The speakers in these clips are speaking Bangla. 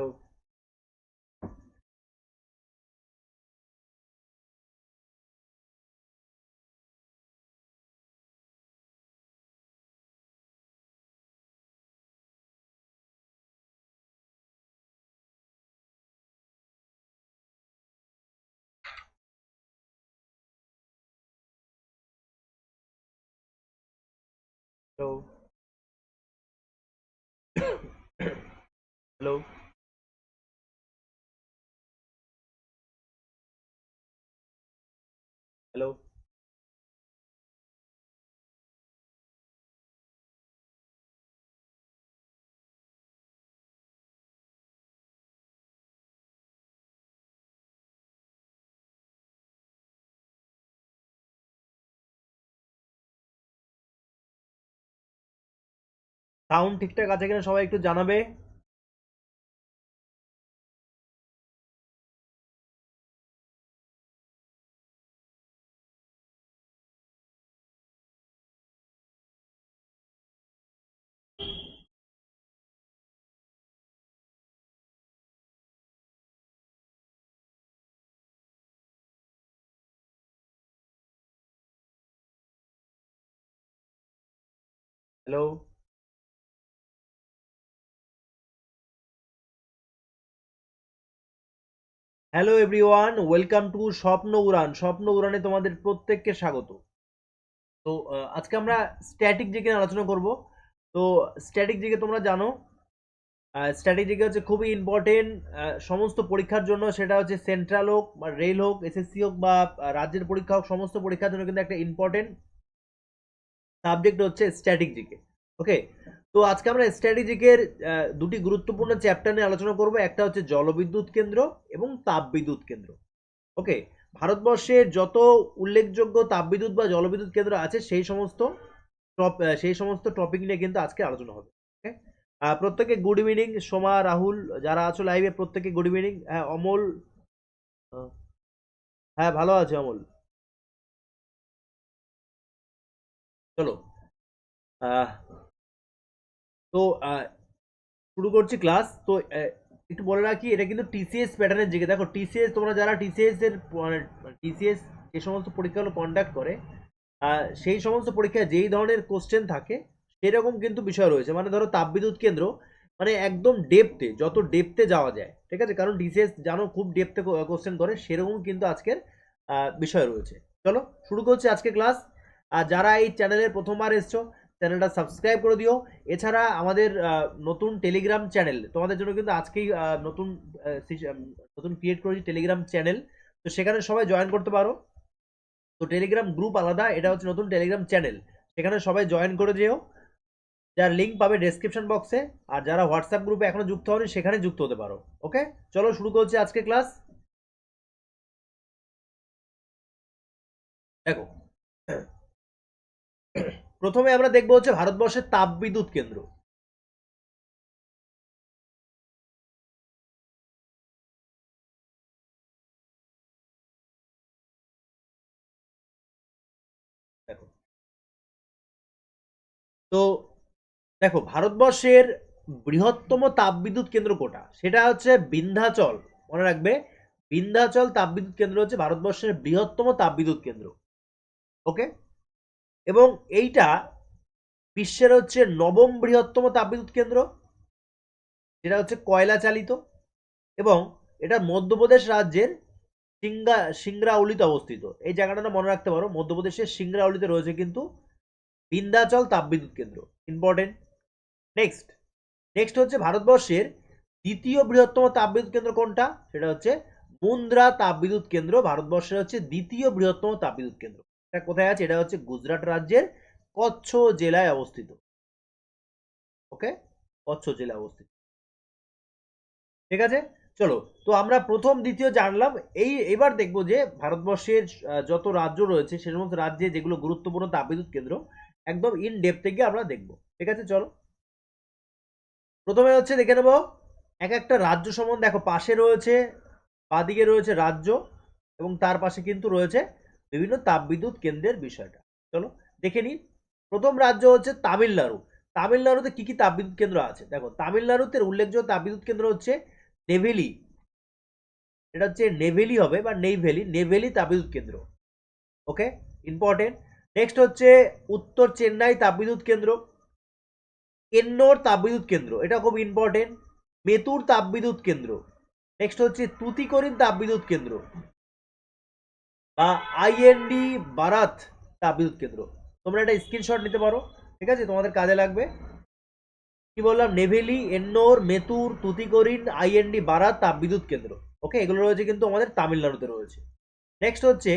Hello hello hello hello sound ঠিকঠাক আছে কিনা সবাই একটু জানাবে? Hello hello everyone welcome to Swapno Uran Swapno উড়ানে তোমাদের প্রত্যেককে স্বাগত। তো আজকে আমরা স্ট্যাটিক জিকে আলোচনা করব। তো স্ট্যাটিক জিকে তোমরা জানো স্ট্যাটিক জিকে হচ্ছে খুবই ইম্পর্টেন্ট সমস্ত পরীক্ষার জন্য। সেটা হচ্ছে সেন্ট্রাল হোক বা রেল হোক এসএসসি হোক বা রাজ্যের পরীক্ষা হোক, সমস্ত পরীক্ষার জন্য কিন্তু একটা ইম্পর্টেন্ট সাবজেক্ট হচ্ছে স্ট্যাটিক জিকে ওকে তো আজকে আমরা স্ট্র্যাটেজিকের দুটি গুরুত্বপূর্ণ চ্যাপ্টার নিয়ে আলোচনা করব। একটা হচ্ছে জলবিদ্যুৎ কেন্দ্র এবং তাপবিদ্যুৎ কেন্দ্র ওকে ভারতবর্ষের যত উল্লেখযোগ্য তাপবিদ্যুৎ বা জলবিদ্যুৎ কেন্দ্র আছে, সেই সমস্ত সেই সমস্ত টপিক নিয়ে কিন্তু আজকে আলোচনা হবে ওকে প্রত্যেকে গুড ইভিনিং সোমা, রাহুল, যারা আছো লাইভে প্রত্যেকে গুড ইভিনিং হ্যাঁ অমল হ্যাঁ ভালো আছে অমল। চলো। তো শুরু করছি ক্লাস তো একটু বলে রাখি, এটা কিন্তু টিসিএস প্যাটার্নের দিকে। দেখো টিসিএস তোমরা যারা টিসিএস এর টিসিএস যে সমস্ত পরীক্ষাগুলো কন্ডাক্ট করে সেই সমস্ত পরীক্ষায় যেই ধরনের কোশ্চেন থাকে, সেরকম কিন্তু বিষয় রয়েছে। মানে ধরো, তাপবিদ্যুৎ কেন্দ্র মানে একদম ডেপথে যত ডেপথে যাওয়া যায়, ঠিক আছে? কারণ ডিসিএস জানো, খুব ডেপথে কোশ্চেন করে, সেরকম কিন্তু আজকের বিষয় রয়েছে। চলো, শুরু করছি আজকে ক্লাস আর যারা এই চ্যানেলে প্রথমবার এসছো চ্যানেলটা সাবস্ক্রাইব করে দিও। এছাড়া আমাদের নতুন টেলিগ্রাম চ্যানেল তোমাদের জন্য কিন্তু আজকেই নতুন নতুন ক্রিয়েট করেছি টেলিগ্রাম চ্যানেল তো সেখানে সবাই জয়েন করতে পারো। তো টেলিগ্রাম গ্রুপ আলাদা, এটা হচ্ছে নতুন টেলিগ্রাম চ্যানেল সেখানে সবাই জয়েন করে যেও। যার লিঙ্ক পাবে ডেসক্রিপশন বক্সে আর যারা হোয়াটসঅ্যাপ গ্রুপে এখনও যুক্ত হয়নি সেখানে যুক্ত হতে পারো। ওকে চলো শুরু করছি আজকে ক্লাস দেখো প্রথমে আমরা দেখব হচ্ছে ভারতবর্ষের তাপবিদ্যুৎ কেন্দ্র। তো দেখো, ভারতবর্ষের বৃহত্তম তাপবিদ্যুৎ কেন্দ্র কোটা, সেটা হচ্ছে বিন্ধ্যাচল। মনে রাখবে, বিন্ধ্যাচল তাপবিদ্যুৎ কেন্দ্র হচ্ছে ভারতবর্ষের বৃহত্তম তাপবিদ্যুৎ কেন্দ্র। ওকে? এবং এইটা বিশ্বের হচ্ছে নবম বৃহত্তম তাপবিদ্যুৎ কেন্দ্র, যেটা হচ্ছে কয়লা চালিত এবং এটা মধ্যপ্রদেশ রাজ্যের সিঙ্গা সিংরাউলিতে অবস্থিত। এই জায়গাটা মনে রাখতে পারো, মধ্যপ্রদেশের সিংরাউলিতে রয়েছে কিন্তু বিন্ধ্যাচল তাপবিদ্যুৎ কেন্দ্র। ইম্পর্টেন্ট নেক্সট নেক্সট হচ্ছে ভারতবর্ষের দ্বিতীয় বৃহত্তম তাপবিদ্যুৎ কেন্দ্র কোনটা? সেটা হচ্ছে মুন্দ্রা তাপবিদ্যুৎ কেন্দ্র। ভারতবর্ষের হচ্ছে দ্বিতীয় বৃহত্তম তাপবিদ্যুৎ কেন্দ্র। এটা কোথায় আছে? এটা হচ্ছে গুজরাট রাজ্যের কচ্ছ জেলায় অবস্থিত। ওকে? কচ্ছ জেলায় অবস্থিত। ঠিক আছে? চলো, তো আমরা প্রথম, দ্বিতীয় জানলাম, এই, এবার দেখব যে ভারতবর্ষের যত রাজ্য রয়েছে, সে সমস্ত রাজ্যে যেগুলো গুরুত্বপূর্ণ তাপবিদ্যুৎ কেন্দ্র, একদম ইন ডেপথ থেকে আমরা দেখব। ঠিক আছে? চলো। প্রথমে হচ্ছে দেখে নেব, এক একটা রাজ্য সম্বন্ধে। দেখো, পাশে রয়েছে, বাদিকে রয়েছে রাজ্য এবং তার পাশে কিন্তু রয়েছে বিভিন্ন তাপবিদ্যুৎ কেন্দ্রের বিষয়টা। চলো দেখে নিই। প্রথম রাজ্য হচ্ছে তামিলনাড়ু। তামিলনাড়ুতে কি কি তাপবিদ্যুৎ কেন্দ্র আছে? দেখো, তামিলনাড়ুতে উল্লেখযোগ্য তাপবিদ্যুৎ কেন্দ্র হচ্ছে নেভেলি। এটা হচ্ছে নেভেলি হবে বা নেইভেলি। নেভেলি তাপবিদ্যুৎ কেন্দ্র। ওকে, ইম্পর্টেন্ট। নেক্সট হচ্ছে উত্তর চেন্নাই তাপবিদ্যুৎ কেন্দ্র। এন্নোর তাপবিদ্যুৎ কেন্দ্র। এটা খুব ইম্পর্টেন্ট। মেতুর তাপবিদ্যুৎ কেন্দ্র। নেক্সট হচ্ছে তুতিকরিন তাপবিদ্যুৎ কেন্দ্র। আইএনডি বারাত তাপবিদ্যুৎ কেন্দ্র। তোমরা একটা স্ক্রিনশট নিতে পারো, ঠিক আছে? তোমাদের কাজে লাগবে। কি বললাম? নেভেলি, এন্নোর, মেতুর, তুতিকরিন আইএনডি বারাত তাপবিদ্যুৎ কেন্দ্র। ওকে? এগুলো রয়েছে কিন্তু আমাদের তামিলনাড়ুতে রয়েছে। নেক্সট হচ্ছে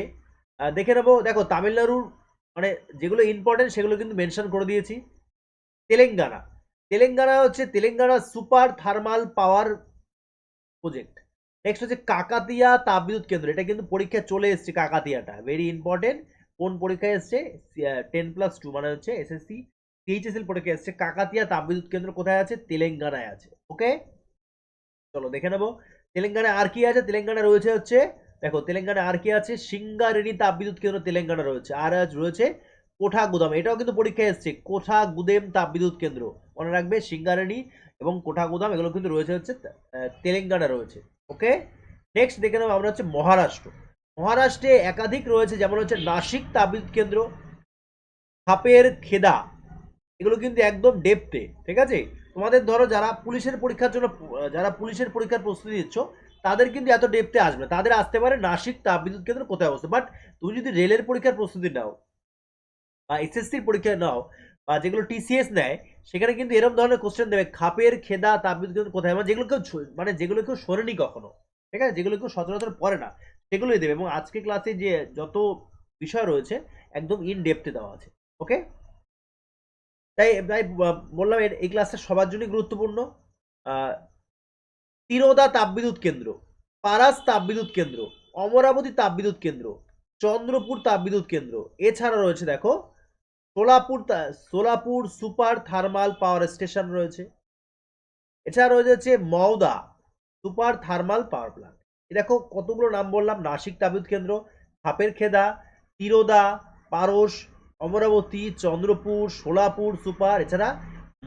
দেখে নেব, দেখো, তামিলনাড়ুর মানে যেগুলো ইম্পর্টেন্ট সেগুলো কিন্তু মেনশন করে দিয়েছি। তেলেঙ্গানা। তেলেঙ্গানা হচ্ছে Telangana super thermal power project. Next হচ্ছে কাকাতিয়া তাপবিদ্যুৎ কেন্দ্র। এটা কিন্তু পরীক্ষায় চলে এসছে কাকাতিয়াটা। ভেরি ইম্পর্টেন্ট কোন পরীক্ষায় এসছে? টেন প্লাস টু মানে হচ্ছে এসএসসি সিএইচএসএল পরীক্ষায় এসছে কাকাতিয়া তাপবিদ্যুৎ কেন্দ্র কোথায় আছে? তেলেঙ্গানায় আছে। ওকে চলো দেখে নেব। তেলেঙ্গানায় আর কি আছে? তেলেঙ্গানা রয়েছে হচ্ছে, দেখো তেলেঙ্গানায় আর কি আছে? সিঙ্গারেণী তাপবিদ্যুৎ কেন্দ্র তেলেঙ্গানা রয়েছে। আর আজ রয়েছে কোঠা গুদাম এটাও কিন্তু পরীক্ষায় এসছে। কোঠা গুদেম তাপবিদ্যুৎ কেন্দ্র। মনে রাখবে সিঙ্গারেণী এবং কোঠা গুদাম, এগুলো কিন্তু রয়েছে হচ্ছে তেলেঙ্গানা রয়েছে। ওকে নেক্সট দেখে নেব আমরা হচ্ছে মহারাষ্ট্র। মহারাষ্ট্রে একাধিক রয়েছে, যেমন হচ্ছে নাসিক তাপবিদ্যুৎ কেন্দ্র খাপের খেদা, এগুলো কিন্তু একদম ডেপতে ঠিক আছে? তোমাদের ধরো যারা পুলিশের পরীক্ষার জন্য, যারা পুলিশের পরীক্ষার প্রস্তুতি দিচ্ছ তাদের কিন্তু এত ডেপতে আসবে। তাদের আসতে পারে নাসিক তাপবিদ্যুৎ কেন্দ্র কোথায় অবস্থা বাট তুমি যদি রেলের পরীক্ষার প্রস্তুতি নাও, বা এসএসসির পরীক্ষা নাও, বা যেগুলো টিসিএস নেয় সেখানে কিন্তু এরকম ধরনের কোশ্চেন দেবে, খাপের খেদা, তাপবিদ্যুৎ কোথায়? মানে যেগুলো কেউ মানে যেগুলো কেউ শোনেনি কখনো, ঠিক আছে? যেগুলো কেউ সচরাচর পড়ে না, সেগুলোই দেবে। এবং আজকে ক্লাসে যে যত বিষয় রয়েছে, একদম ইন ডেপথে দেওয়া আছে ওকে তাই তাই বললাম এই ক্লাসটা সবার জন্যই গুরুত্বপূর্ণ। তিরোদা তাপবিদ্যুৎ কেন্দ্র, পারাস তাপবিদ্যুৎ কেন্দ্র, অমরাবতী তাপবিদ্যুৎ কেন্দ্র, চন্দ্রপুর তাপবিদ্যুৎ কেন্দ্র, এছাড়া রয়েছে দেখো Solapur Solapur super thermal power station রয়েছে। এছাড়া রয়েছে Mouda super thermal power plant দেখো কতগুলো নাম বললাম, নাসিক তাপবিদ্যুৎ কেন্দ্র খাপের খেদা তিরোদা, পারস, অমরাবতী, চন্দ্রপুর, সোলাপুর সুপার, এছাড়া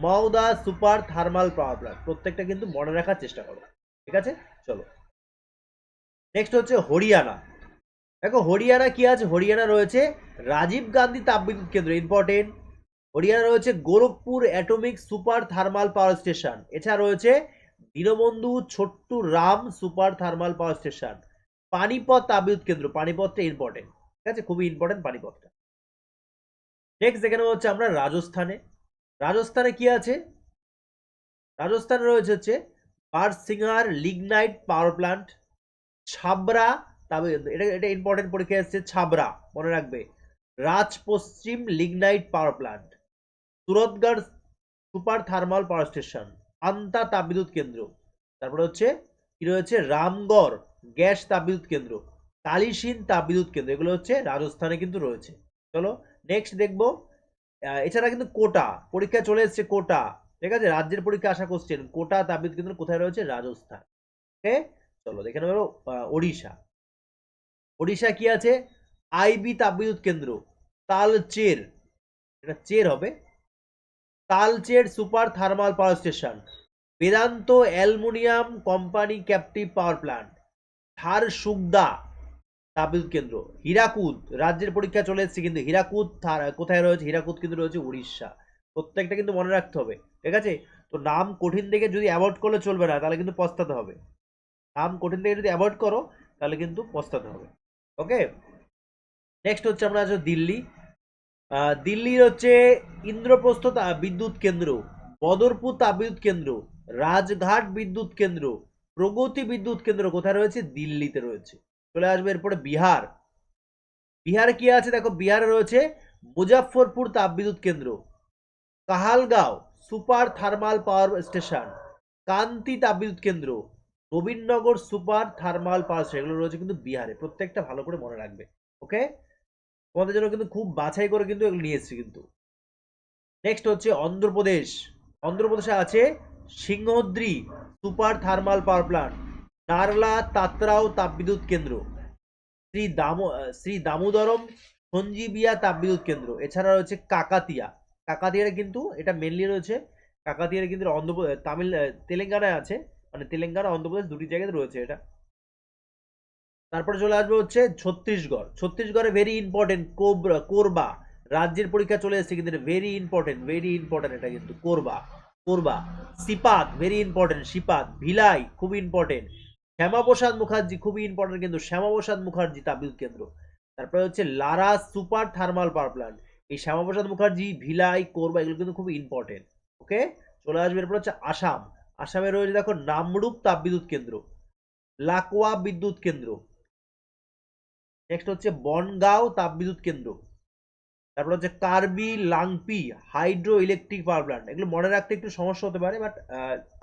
Mouda super thermal power plant প্রত্যেকটা কিন্তু মনে রাখার চেষ্টা করো। ঠিক আছে? চলো। নেক্সট হচ্ছে হরিয়ানা। দেখো, হরিয়ানা কি আছে? হরিয়ানা রয়েছে রাজীব গান্ধী তাপবিদ্যুৎ কেন্দ্র ইম্পর্টেন্ট হরিয়ানা রয়েছে Gorakhpur atomic super thermal power station এছাড়া রয়েছে Deenbandhu Chhotu Ram super thermal power station Panipat তাপবিদ্যুৎ কেন্দ্র, পানিপথটা ইম্পর্টেন্ট ঠিক আছে? খুবই ইম্পর্টেন্ট পানিপথটা। নেক্সট যেখানে হচ্ছে আমরা রাজস্থানে। রাজস্থানে কি আছে? রাজস্থানে রয়েছে হচ্ছে বারসিংহার লিগনাইট পাওয়ার প্ল্যান্ট ছাবরা তবে এটা এটা ইম্পর্টেন্ট পরীক্ষা এসেছে ছাবরা, মনে রাখবে। Raj Paschim lignite power plant Suratgarh super thermal power station, Anta তাপবিদ্যুৎ কেন্দ্র, তারপরে হচ্ছে কি রয়েছে? রামগড় গ্যাস তাপবিদ্যুৎ কেন্দ্র, কালিসিন তাপবিদ্যুৎ কেন্দ্র, এগুলো হচ্ছে রাজস্থানে কিন্তু রয়েছে। চলো নেক্সট দেখব এছাড়া কিন্তু কোটা পরীক্ষা চলে এসেছে কোটা, ঠিক আছে? রাজ্যের পরীক্ষা আশা কোশ্চেন কোটা তাপবিদ্যুৎ কেন্দ্র কোথায় রয়েছে? রাজস্থান। ওকে চলো দেখে নেব ওড়িশা। ওড়িশা কি আছে? আইবি তাপবিদ্যুৎ কেন্দ্র। তালচের। এটা চের হবে। Talcher super thermal power station. Vedanta aluminium company captive power plant. Jharsuguda তাপবিদ্যুৎ কেন্দ্র। হীরাকুদ। রাজ্যের পরীক্ষা চলে এসেছে কিন্তু হীরাকুদ কোথায় রয়েছে? হীরাকুদ কিন্তু রয়েছে উড়িষ্যা প্রত্যেকটা কিন্তু মনে রাখতে হবে। ঠিক আছে? তো নাম কঠিন থেকে যদি অ্যাভয়েড করলে চলবে না, তাহলে কিন্তু পস্তাতে হবে। নাম কঠিন থেকে যদি অ্যাভয়েড করো, তাহলে কিন্তু পস্তাতে হবে। ওকে নেক্সট হচ্ছে আমরা আছে দিল্লি। দিল্লির হচ্ছে ইন্দ্রপ্রস্থ বিদ্যুৎ কেন্দ্র, বদরপুর তাপবিদ্যুৎ কেন্দ্র, রাজঘাট বিদ্যুৎ কেন্দ্র, প্রগতি বিদ্যুৎ কেন্দ্র কোথায় রয়েছে? দিল্লিতে রয়েছে। চলে আসবে এরপরে বিহার। বিহারে কি আছে? দেখো, বিহারে রয়েছে মুজাফফরপুর তাপবিদ্যুৎ কেন্দ্র, Kahalgaon super thermal power station, Kanti তাপবিদ্যুৎ কেন্দ্র নবীনগর সুপার থার্মাল পাওয়ার এগুলো রয়েছে কিন্তু বিহারে, প্রত্যেকটা ভালো করে মনে রাখবে, ওকে? তোমাদের জন্য কিন্তু খুব বাছাই করে কিন্তু এগুলো নিয়ে এসেছি কিন্তু। নেক্সট হচ্ছে অন্ধ্রপ্রদেশ, অন্ধ্রপ্রদেশে আছে Simhadri super thermal power plant Narla Tatarao তাপবিদ্যুৎ কেন্দ্র, শ্রী দামো, শ্রী দামোদরম সঞ্জীবিয়া তাপবিদ্যুৎ কেন্দ্র, এছাড়া রয়েছে কাকাতিয়া, কাকাতিয়ারে কিন্তু এটা মেনলি রয়েছে, কাকাতিয়ারে কিন্তু অন্ধ্র তামিল, তেলেঙ্গানায় আছে মানে তেলেঙ্গানা, অন্ধ্রপ্রদেশ দুটি জায়গাতে রয়েছে এটা। তারপরে চলে আসবে হচ্ছে ছত্তিশগড়। ছত্তিশগড়ে ভেরি ইম্পর্টেন্ট কোবরা, কোরবা। রাজ্যের পরীক্ষা চলে এসেছে কিন্তু ভেরি ইম্পর্টেন্ট ভেরি ইম্পর্টেন্ট এটা কিন্তু Korba. Korba, Sipat very important Sipat. Villi, খুব ইম্পর্টেন্ট শ্যামাপ্রসাদ মুখার্জি খুবই ইম্পর্টেন্ট কিন্তু শ্যামাপ্রসাদ মুখার্জি তাপবিদ্যুৎ কেন্দ্র। তারপরে হচ্ছে Lara super thermal power plant এই শ্যামাপ্রসাদ মুখার্জি, ভিলাই, কোরবা এগুলো কিন্তু খুব ইম্পর্টেন্ট ওকে চলে আসবে এরপর হচ্ছে আসাম। আসামে রয়েছে দেখো নামরূপ তাপবিদ্যুৎ কেন্দ্র লাকোয়া বিদ্যুৎ কেন্দ্র। নেক্সট হচ্ছে বনগাঁও তাপবিদ্যুৎ কেন্দ্র। তারপর হচ্ছে Karbi, Langpi, hydro electric power plant এগুলো মনে রাখতে একটু সমস্যা হতে পারে বাট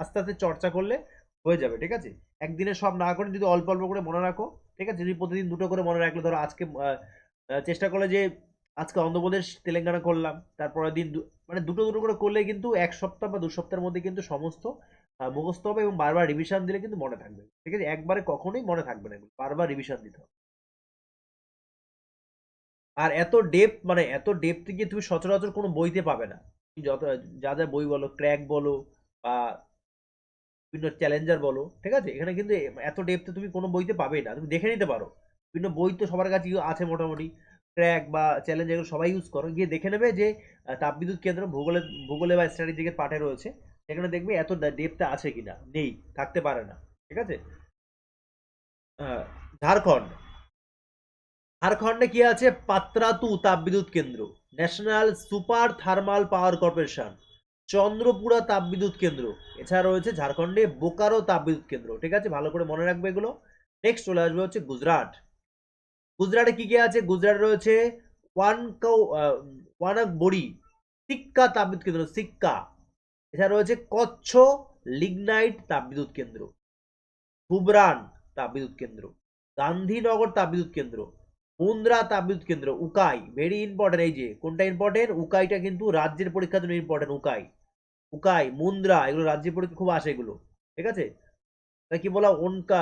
আস্তে আস্তে চর্চা করলে হয়ে যাবে, ঠিক আছে? একদিনে সব না করে যদি অল্প অল্প করে মনে রাখো, ঠিক আছে? যদি প্রতিদিন দুটো করে মনে রাখলে, ধরো আজকে চেষ্টা করলে যে আজকে অন্ধ্রপ্রদেশ তেলেঙ্গানা করলাম, তারপরের দিন মানে দুটো দুটো করে করলে কিন্তু এক সপ্তাহ বা দু সপ্তাহের মধ্যে কিন্তু সমস্ত মুখস্থ হবে এবং বারবার রিভিশন দিলে কিন্তু মনে থাকবে। ঠিক আছে? একবারে কখনোই মনে থাকবে না। বারবার রিভিশন দিতে হবে। আর এত ডেপথ মানে এত ডেপথ গিয়ে তুমি সচরাচর কোনো বইতে পাবে না। যত, যা যা বই বলো ক্র্যাক বলো বা বিভিন্ন চ্যালেঞ্জার বলো, ঠিক আছে? এখানে কিন্তু এত ডেপথে তুমি কোনো বইতে পাবেই না। তুমি দেখে নিতে পারো। বিভিন্ন বই তো সবার কাছে আছে মোটামুটি। ক্র্যাক বা চ্যালেঞ্জ এগুলো সবাই ইউজ করো। গিয়ে দেখে নেবে যে তাপবিদ্যুৎ কেন্দ্র ভূগোলে ভূগোলে বা স্ট্র্যাটেজিকের পাঠে রয়েছে। সেখানে দেখবে এত ডেপথে আছে কিনা? নেই, থাকতে পারে না, ঠিক আছে? ঝাড়খণ্ড। ঝাড়খণ্ডে কি আছে? পাত্রাতু তাপবিদ্যুৎ কেন্দ্র। National super thermal power corporation. Chandrapura তাপবিদ্যুৎ কেন্দ্র। এছাড়া রয়েছে ঝাড়খণ্ডে বোকারো তাপবিদ্যুৎ কেন্দ্র, ঠিক আছে? ভালো করে মনে রাখবে এগুলো। নেক্সট চলে আসবে হচ্ছে গুজরাট। গুজরাটে কি কি আছে? গুজরাটে রয়েছে ওয়ান ওয়ানাক বড়ি সিক্কা তাপবিদ্যুৎ কেন্দ্র, সিক্কা। এছাড়া রয়েছে কচ্ছ লিগনাইট তাপবিদ্যুৎ কেন্দ্র ধুবরান তাপবিদ্যুৎ কেন্দ্র, গান্ধীনগর তাপবিদ্যুৎ কেন্দ্র, মুন্দ্রা তাপবিদ্যুৎ কেন্দ্র, উকাই ভেরি ইম্পর্টেন্ট এই যে কোনটা ইম্পর্টেন্ট উকাইটা কিন্তু রাজ্যের পরীক্ষার জন্য ইম্পর্টেন্ট উকাই। উকাই, মুন্দ্রা, এগুলো রাজ্যের পরীক্ষা খুব আসে এগুলো, ঠিক আছে? তাই কি বলা, ওনকা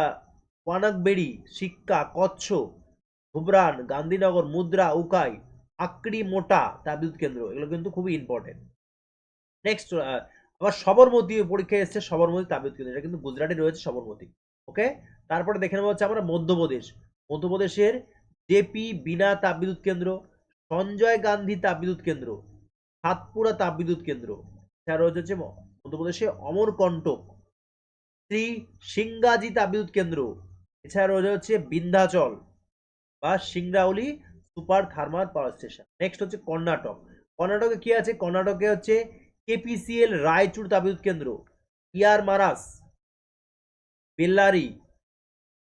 ওয়ানাকবেড়ি শিক্ষা কচ্ছ ধুবরান গান্ধীনগর, মুদ্রা, উকাই আকড়ি মোটা তাপবিদ্যুৎ কেন্দ্র, এগুলো কিন্তু খুবই ইম্পর্টেন্ট নেক্সট আবার সবরমতী পরীক্ষায় এসছে সবরমতী তাপবিদ্যুৎ কেন্দ্র এটা কিন্তু গুজরাটে রয়েছে সবরমতী ওকে তারপরে দেখে নেব হচ্ছে আমরা মধ্যপ্রদেশ, মধ্যপ্রদেশের জেপি বিনা তাপবিদ্যুৎ কেন্দ্র, সঞ্জয় গান্ধী তাপবিদ্যুৎ কেন্দ্র, সাতপুরা তাপবিদ্যুৎ কেন্দ্র এছাড়া রয়েছে হচ্ছে মধ্যপ্রদেশে অমরকণ্টক, শ্রী সিংগাজি তাপবিদ্যুৎ কেন্দ্র, এছাড়া রয়েছে হচ্ছে বিন্ধ্যাচল বা Singrauli super thermal power station next হচ্ছে কর্ণাটক, কর্ণাটকে কি আছে? কর্ণাটকে হচ্ছে কেপিসিএল রায়চুর তাপবিদ্যুৎ কেন্দ্র ইয়ার মারাস, বেল্লারি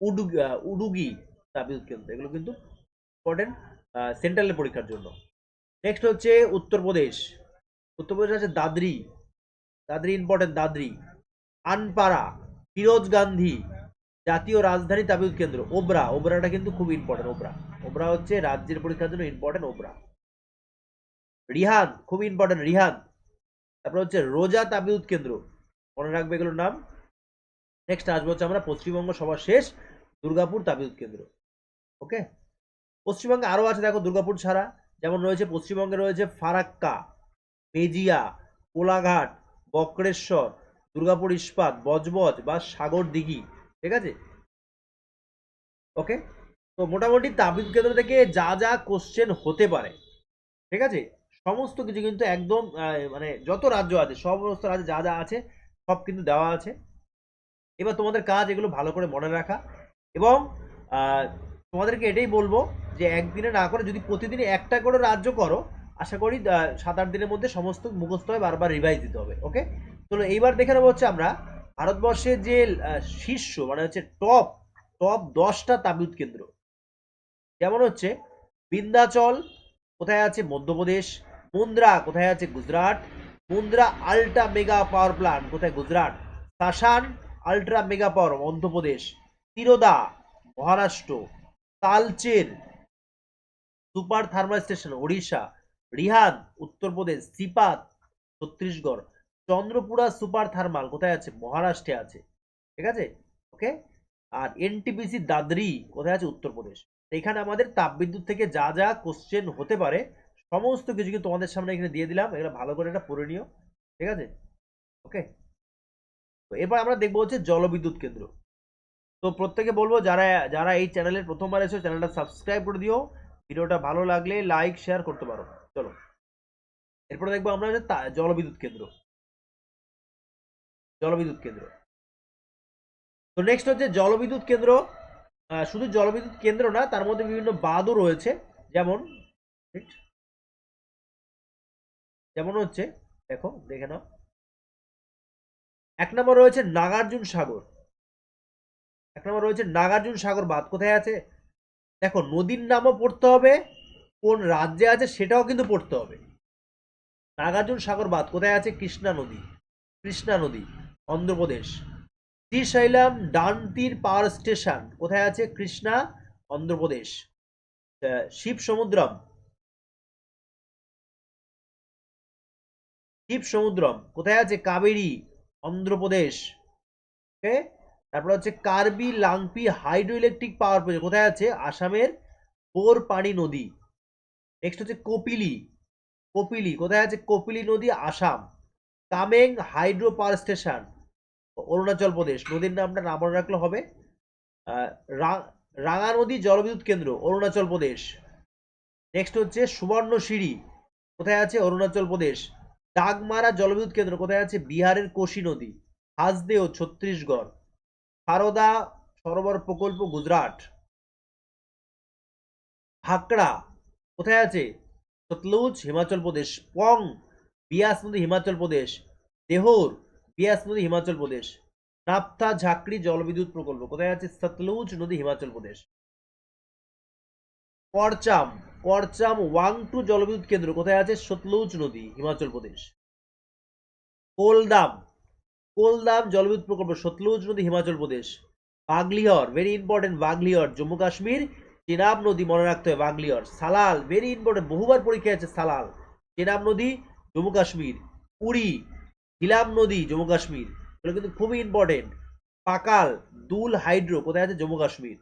উডু উডুগি তাপবিদ্যুৎ কেন্দ্র। এগুলো কিন্তু ইম্পর্টেন্ট সেন্ট্রালের পরীক্ষার জন্য। নেক্সট হচ্ছে উত্তরপ্রদেশ। উত্তরপ্রদেশ আছে দাদরি। দাদরি ইম্পর্টেন্ট দাদরি। আনপাড়া, ফিরোজ গান্ধী জাতীয় রাজধানী তাপবিদ্যুৎ কেন্দ্র, ওবরা। ওবরাটা কিন্তু খুব ইম্পর্টেন্ট ওবরা। ওবরা হচ্ছে রাজ্যের পরীক্ষার জন্য ইম্পর্টেন্ট ওবরা। রিহান, খুব ইম্পর্টেন্ট রিহান। তারপর হচ্ছে রোজা তাপবিদ্যুৎ কেন্দ্র। মনে রাখবে এগুলোর নাম। নেক্সট আসব হচ্ছে আমরা পশ্চিমবঙ্গ সবার শেষ দুর্গাপুর তাপবিদ্যুৎ কেন্দ্র। ওকে পশ্চিমবঙ্গে আরও আছে, দেখো, দুর্গাপুর ছাড়া। যেমন রয়েছে, পশ্চিমবঙ্গে রয়েছে ফারাক্কা মেজিয়া কোলাঘাট, বক্রেশ্বর, দুর্গাপুর ইস্পাত, বজবজ বা সাগর দিঘি। ঠিক আছে? ওকে তো মোটামুটি তাপবিদ্যুৎ কেন্দ্র থেকে যা যা কোশ্চেন হতে পারে। ঠিক আছে? সমস্ত কিছু কিন্তু একদম মানে যত রাজ্য আছে, সমস্ত রাজ্যে যা যা আছে, সব কিন্তু দেওয়া আছে। এবার তোমাদের কাজ এগুলো ভালো করে মনে রাখা এবং তোমাদেরকে এটাই বলব যে একদিনে না করে যদি প্রতিদিন একটা করে রাজ্য করো, আশা করি সাত আট দিনের মধ্যে সমস্ত মুখস্থ হয়ে বারবার রিভাইজ দিতে হবে ওকে চলো এইবার দেখে নেব হচ্ছে আমরা ভারতবর্ষের যে শীর্ষ মানে হচ্ছে টপ টপ দশটা তাপবিদ্যুৎ কেন্দ্র। যেমন হচ্ছে বিন্ধ্যাচল, কোথায় আছে? মধ্যপ্রদেশ। মুন্দ্রা, কোথায় আছে? Gujarat. Mundra ultra mega power plant কোথায়? Gujarat. Sasan ultra mega power, Madhya Pradesh. Tiroda, Maharashtra. Talcher super thermal station, Odisha. Rihand, Uttar Pradesh. Sipat, Chhattisgarh. Chandrapura super thermal, কোথায় আছে? মহারাষ্ট্রে আছে। ঠিক আছে? ওকে? আর এনটিপিসি দাদরি, কোথায় আছে? উত্তরপ্রদেশ। এখানে আমাদের তাপবিদ্যুৎ থেকে যা যা কোশ্চেন হতে পারে সমস্ত কিছু কিন্তু তোমাদের সামনে এখানে দিয়ে দিলাম। এগুলো ভালো করে এটা পড়ে নিও, ঠিক আছে? ওকে তো এরপর আমরা দেখব হচ্ছে জলবিদ্যুৎ কেন্দ্র। তো প্রত্যেকে বলব যারা যারা এই চ্যানেলের প্রথমবার এসেছ চ্যানেলটা সাবস্ক্রাইব করে দিও। ভিডিওটা ভালো লাগলে লাইক শেয়ার করতে পারো। চলো। এরপরে দেখব আমরা হচ্ছে জলবিদ্যুৎ কেন্দ্র। জলবিদ্যুৎ কেন্দ্র। তো নেক্সট হচ্ছে জলবিদ্যুৎ কেন্দ্র। শুধু জলবিদ্যুৎ কেন্দ্র না, তার মধ্যে বিভিন্ন বাঁধও রয়েছে। যেমন যেমন হচ্ছে, দেখো, দেখে নাও। এক নম্বর রয়েছে নাগার্জুন সাগর। এক নম্বর রয়েছে নাগার্জুন সাগর, বাঁধ কোথায় আছে? দেখো, নদীর নামও পড়তে হবে, কোন রাজ্যে আছে সেটাও কিন্তু পড়তে হবে। নাগার্জুন সাগর, বাঁধ কোথায় আছে? কৃষ্ণা নদী কৃষ্ণা নদী, অন্ধ্রপ্রদেশ। শ্রীশৈলাম ডানতীর পাওয়ার স্টেশন কোথায় আছে? কৃষ্ণা, অন্ধ্রপ্রদেশ। শিব সমুদ্রম শিব সমুদ্রম। কোথায় আছে? কাবেরী, অন্ধ্রপ্রদেশ। ওকে? তারপর হচ্ছে Karbi Langpi hydro electric power project. কোথায় আছে? আসামের বোরপানি নদী। নেক্সট হচ্ছে কপিলি। কপিলি, কোথায় আছে? কপিলি নদী, Assam. Kameng hydro power station, Arunachal Pradesh. নদীর নামটা না মনে রাখলে হবে। রাঙা নদী জলবিদ্যুৎ কেন্দ্র, অরুণাচল প্রদেশ। নেক্সট হচ্ছে সুবর্ণশিরি। কোথায় আছে? অরুণাচল প্রদেশ। ডাগমারা জলবিদ্যুৎ কেন্দ্র কোথায় আছে? বিহারের কোশি নদী হাসদেও ছত্তিশগড়। সারদা সরোবর প্রকল্প, গুজরাট। ভাকড়া কোথায় আছে? সতলুজ, হিমাচল প্রদেশ। পং, বিয়াস নদী, হিমাচল প্রদেশ। দেহর, বিয়াস নদী, হিমাচল প্রদেশ। নাপথা ঝাঁকড়ি জলবিদ্যুৎ প্রকল্প কোথায় আছে? সতলুজ নদী, হিমাচল প্রদেশ। করচাম করচাম ওয়াংটু জলবিদ্যুৎ কেন্দ্র কোথায় আছে? সতলুজ নদী, হিমাচল প্রদেশ। কোলদাম কোলদাম জলবিদ্যুৎ প্রকল্প, সতলুজ নদী, হিমাচল প্রদেশ। বাগলিহর ভেরি ইম্পর্টেন্ট বাগলিহর জম্মু কাশ্মীর, চেনাব নদী মনে রাখতে হবে বাগলিহর সালাল ভেরি ইম্পর্টেন্ট বহুবার পরীক্ষা আছে সালাল। চেনাব নদী, জম্মু কাশ্মীর। পুরী হিলাম নদী, জম্মু কাশ্মীর। এগুলো কিন্তু খুবই ইম্পর্টেন্ট পাকাল, দুল হাইড্রো কোথায় আছে? জম্মু কাশ্মীর।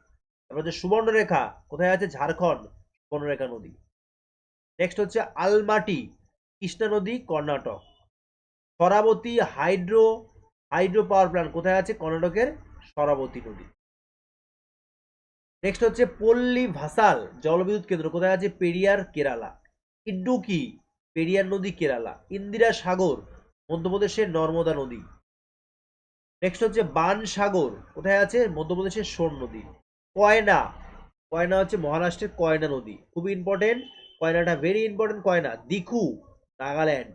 তারপর হচ্ছে সুবর্ণরেখা, কোথায় আছে? ঝাড়খণ্ড। সুবর্ণরেখা নদী। নেক্সট হচ্ছে আলমাটি, কৃষ্ণা নদী, Karnataka. Sharavathi hydro hydro power plant কোথায় আছে? কর্ণাটকের সরাবতী নদী। নেক্সট হচ্ছে পল্লী ভাসাল, জলবিদ্যুৎ কেন্দ্র কোথায় আছে? পেরিয়ার, কেরালা। ইডুকি, পেরিয়ার নদী, কেরালা। ইন্দিরা সাগর, মধ্যপ্রদেশের নর্মদা নদী। নেক্সট হচ্ছে বান সাগর কোথায় আছে? মধ্যপ্রদেশের সোন নদী। কয়না কয়না হচ্ছে মহারাষ্ট্রের কয়না নদী? খুবই ইম্পর্টেন্ট কয়নাটা ভেরি ইম্পর্টেন্ট কয়না? দিখু নাগাল্যান্ড,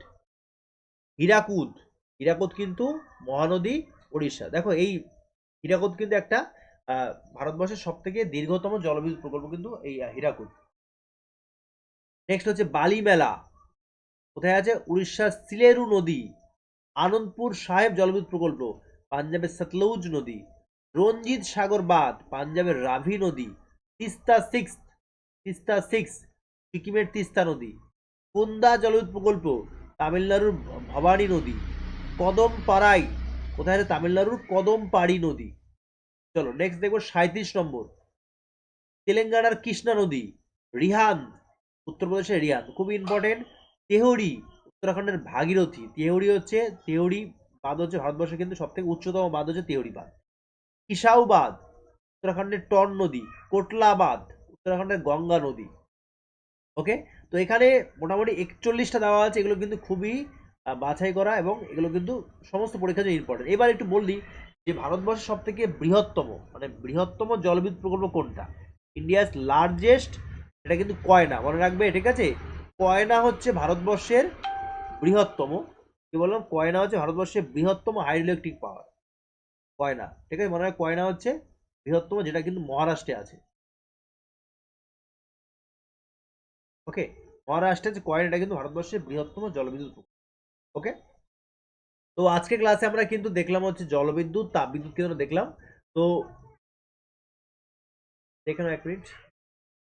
হীরাকুদ। হীরাকুদ কিন্তু মহানদী উড়িষ্যা দেখো এই হীরাকুদ কিন্তু একটা ভারতবর্ষের সব থেকে দীর্ঘতম জলবিদ্যুৎ প্রকল্প কিন্তু এই হীরাকুদ। নেক্সট হচ্ছে বালি মেলা। কোথায় আছে? উড়িষ্যার সিলেরু নদী, আনন্দপুর সাহেব জলবিদ্যুৎ প্রকল্প, পাঞ্জাবের সতলৌজ নদী, রঞ্জিত সাগর বাঁধ, পাঞ্জাবের রাভি নদী তিস্তা সিক্স তিস্তা সিক্স, সিকিমের তিস্তা নদী, কুন্দা জলবিদ্যুৎ প্রকল্প, তামিলনাড়ুর ভবানী নদী কদম পাড়াই কোথায় তামিলনাড়ুর কদম পাড়ি নদী? চলো নেক্সট দেখব সাঁত্রিশ নম্বর। তেলেঙ্গানার কৃষ্ণা নদী, রিহান, উত্তরপ্রদেশের রিহান খুবই ইম্পর্টেন্ট তেহরি, উত্তরাখণ্ডের ভাগীরথী, তেহরি হচ্ছে, তেহরি বাঁধ হচ্ছে ভারতবর্ষের কিন্তু সব থেকে উচ্চতম বাঁধ হচ্ছে তেহরি বাঁধ। কিসাউ বাঁধ উত্তরাখণ্ডের টন নদী, কোটলাবাদ, উত্তরাখণ্ডের গঙ্গা নদী। ওকে তো এখানে মোটামুটি একচল্লিশটা দেওয়া আছে, এগুলো কিন্তু খুবই বাছাই করা এবং এগুলো কিন্তু সমস্ত পরীক্ষার জন্য ইম্পর্টেন্ট এবার একটু বললি যে ভারতবর্ষের সব থেকে বৃহত্তম মানে বৃহত্তম জলবিদ্যুৎ প্রকল্প কোনটা? ইন্ডিয়াস লার্জেস্ট এটা কিন্তু কয়না, মনে রাখবে, ঠিক আছে? কয়না হচ্ছে ভারতবর্ষের বৃহত্তম। কি বললাম? কয়না হচ্ছে ভারতবর্ষের বৃহত্তম হাইড্রো ইলেকট্রিক পাওয়ার কয়না, ঠিক আছে? মনে হয় কয়না হচ্ছে বৃহত্তম যেটা কিন্তু মহারাষ্ট্রে আছে। ওকে? মহারাষ্ট্রের যে কয়নাটা কিন্তু ভারতবর্ষের বৃহত্তম জলবিদ্যুৎ ওকে? তো আজকে ক্লাসে আমরা কিন্তু দেখলাম হচ্ছে জলবিদ্যুৎ, তাপবিদ্যুৎ কেন্দ্র দেখলাম। তো দেখে নাও এক মিনিট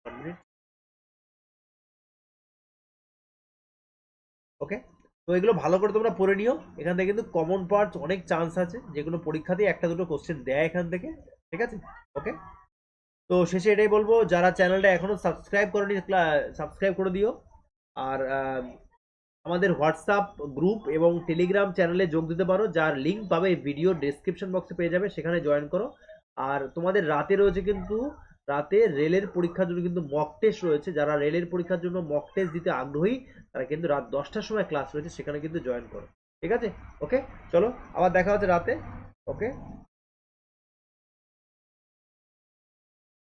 minute। ওকে? তো এগুলো ভালো করে তোমরা পড়ে নিও। এখান থেকে কিন্তু কমন পার্ট অনেক চান্স আছে। যেগুলো পরীক্ষাতেই একটা দুটো কোশ্চেন দেয় এখান থেকে। ঠিক আছে? ওকে তো শেষে এটাই বলব, যারা চ্যানেলটা এখনও সাবস্ক্রাইব করেনি সাবস্ক্রাইব করে দিও। আর আমাদের হোয়াটসঅ্যাপ গ্রুপ এবং টেলিগ্রাম চ্যানেলে যোগ দিতে পারো, যার লিঙ্ক পাবে ভিডিও ডেসক্রিপশন বক্সে পেয়ে যাবে, সেখানে জয়েন করো। আর তোমাদের রাতে রয়েছে কিন্তু, রাতে রেলের পরীক্ষার জন্য কিন্তু মক টেস্ট রয়েছে। যারা রেলের পরীক্ষার জন্য মক টেস্ট দিতে আগ্রহী, তারা কিন্তু রাত দশটার সময় ক্লাস রয়েছে, সেখানে কিন্তু জয়েন করো। ঠিক আছে? ওকে চলো, আবার দেখা হচ্ছে রাতে। ওকে